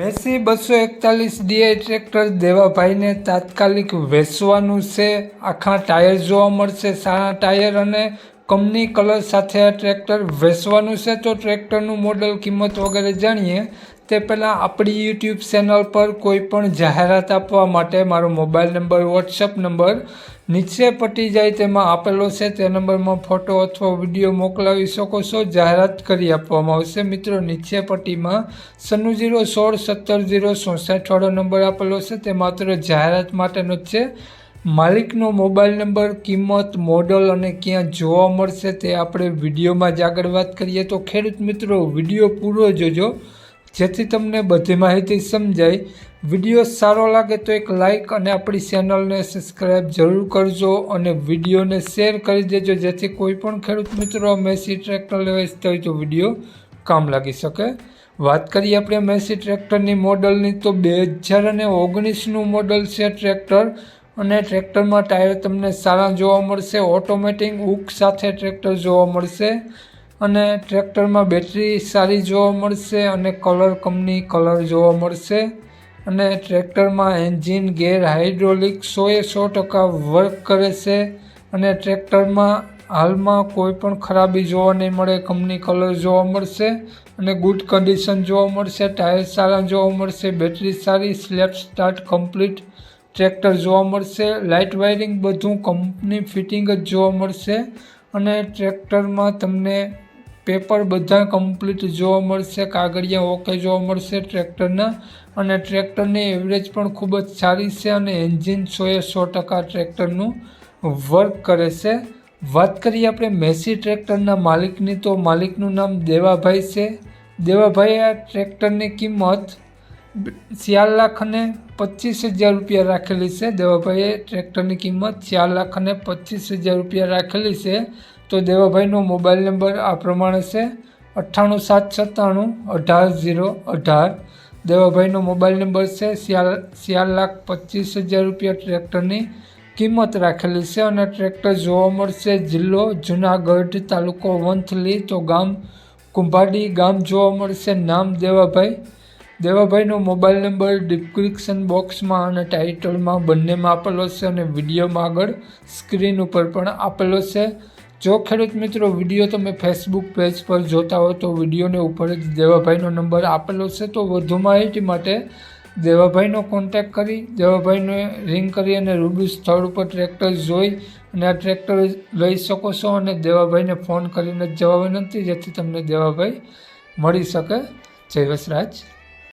Massey બસો એકતાલીસ D I tractor દેવાભાઈને તાત્કાલિક વેચવાનું છે. આખા ટાયર જોવા મળશે. સારા ટાયર અને કંપની કલર સાથે આ ટ્રેક્ટર વેચવાનું છે. તો ટ્રેક્ટરનું મોડલ કિંમત વગેરે જાણીએ. તે પહેલાં આપણી યુટ્યુબ ચેનલ પર કોઈ પણ જાહેરાત આપવા માટે મારો મોબાઈલ નંબર વોટ્સઅપ નંબર નીચે પટી જાય તેમાં આપેલો છે. તે નંબરમાં ફોટો અથવા વીડિયો મોકલાવી શકો છો. જાહેરાત કરી આપવામાં આવશે. મિત્રો, નીચે પટ્ટીમાં સન્નુ જીરો સોળ સત્તર જીરો ચોસઠ વાળો નંબર આપેલો છે. તે માત્ર જાહેરાત માટેનો જ છે. માલિકનો મોબાઈલ નંબર કિંમત મોડલ અને ક્યાં જોવા મળશે તે આપણે વિડીયોમાં જ આગળ વાત કરીએ. તો ખેડૂત મિત્રો વીડિયો પૂરો જોજો. જેથી તમને બધી માહિતી સમજાય. વીડિયો સારો લાગે તો એક લાઇક અને આપણી ચેનલને સબસ્ક્રાઈબ જરૂર કરજો અને વિડીયોને શેર કરી દેજો. જેથી કોઈ પણ ખેડૂત મિત્રો મેસી ટ્રેક્ટર લેવા ઇચ્છતા હોય તો વીડિયો કામ લાગી શકે. વાત કરીએ આપણે મેસી ટ્રેક્ટરની મોડલની તો બે હજાર અને ઓગણીસનું મોડલ છે ટ્રેક્ટર અને ટ્રેક્ટરમાં ટાયર તમને સારા જોવા મળશે. ઓટોમેટિક હુક સાથે ટ્રેક્ટર જોવા મળશે. અને ટ્રેક્ટરમાં બેટરી સારી જોવા મળશે અને કલર કંપની કલર જોવા મળશે. અને ટ્રેક્ટરમાં એન્જિન ગેર હાઇડ્રોલિક સોએ સો ટકા વર્ક કરે છે અને ટ્રેક્ટરમાં હાલમાં કોઈ પણ ખરાબી જોવા નહીં મળે, કંપની કલર જોવા મળશે અને ગુડ કન્ડિશન જોવા મળશે, ટાયર સારા જોવા મળશે, બેટરી સારી સ્લેપ સ્ટાર્ટ કમ્પ્લીટ ટ્રેક્ટર જોવા મળશે, લાઇટ વાયરિંગ બધું કંપની ફિટિંગ જ જોવા મળશે અને ટ્રેક્ટરમાં તમને પેપર બધા કમ્પ્લીટ જોવા મળશે, કાગળિયા ઓકે જોવા મળશે ટ્રેક્ટરના. અને ટ્રેક્ટરની એવરેજ પણ ખૂબ જ સારી છે અને એન્જિન સોએ સો ટકા ટ્રેક્ટરનું વર્ક કરે છે. વાત કરીએ આપણે મેસી ટ્રેક્ટરના માલિકની, તો માલિકનું નામ દેવાભાઈ છે. દેવાભાઈ, આ ટ્રેક્ટરની કિંમત ચાર લાખ અને પચીસ હજાર રૂપિયા રાખેલી છે. દેવાભાઈએ ટ્રેક્ટરની કિંમત ચાર લાખ અને પચીસ હજાર રૂપિયા રાખેલી છે. તો દેવાભાઈનો મોબાઈલ નંબર આ પ્રમાણે છે. અઠ્ઠાણું સાત સત્તાણું અઢાર ઝીરો અઢાર. દેવાભાઈનો મોબાઈલ નંબર છે. ચાર ચાર લાખ પચીસ હજાર રૂપિયા ટ્રેક્ટરની કિંમત રાખેલી છે અને ટ્રેક્ટર જોવા મળશે જિલ્લો જુનાગઢ તાલુકો વંથલી તો ગામ કુંભાડી ગામ જોવા મળશે. નામ દેવાભાઈ દેવાભાઈનો મોબાઈલ નંબર ડિસ્ક્રિપ્શન બોક્સમાં અને ટાઇટલમાં બંનેમાં આપેલો છે અને વિડીયોમાં આગળ સ્ક્રીન ઉપર પણ આપેલો છે. જો ખેડૂત મિત્રો વીડિયો તમે ફેસબુક પેજ પર જોતા હો તો વિડીયોને ઉપર જ દેવાભાઈનો નંબર આપેલો છે. તો વધુ માહિતી માટે દેવાભાઈનો કોન્ટેક કરી, દેવાભાઈને રિંગ કરી અને રૂબરૂ સ્થળ ઉપર ટ્રેક્ટર જોઈ અને આ ટ્રેક્ટર લઈ શકો છો અને દેવાભાઈને ફોન કરીને જવા વિનંતી જેથી તમને દેવાભાઈ મળી શકે. જય વસરાજ.